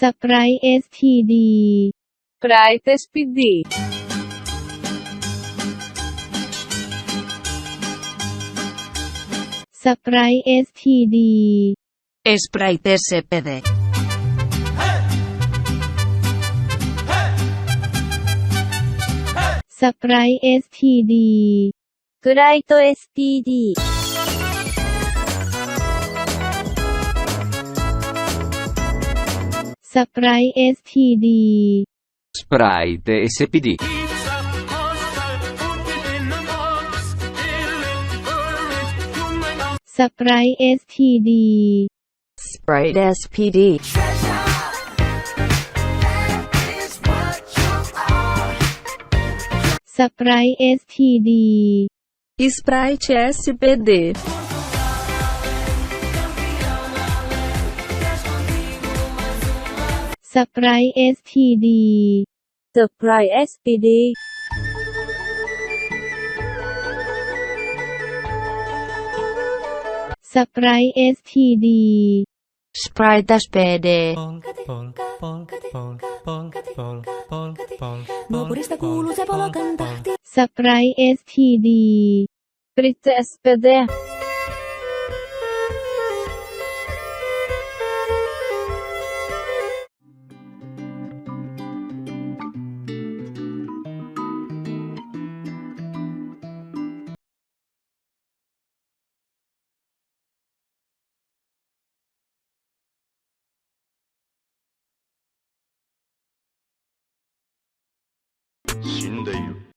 สไปร์เอสทีดีไพรเอสพีดีสไปร์เอสทีดี Sprite SPD. Sprite STD. Sprite STD. Sprite STD Sprite SPD Sprite STD Sprite SPD Sprite STD Sprite SPD Sprite STD Sprite SPD สปราย SPD, Surprise SPD Naapurista kuuluu se STD. SPD. Mundeiro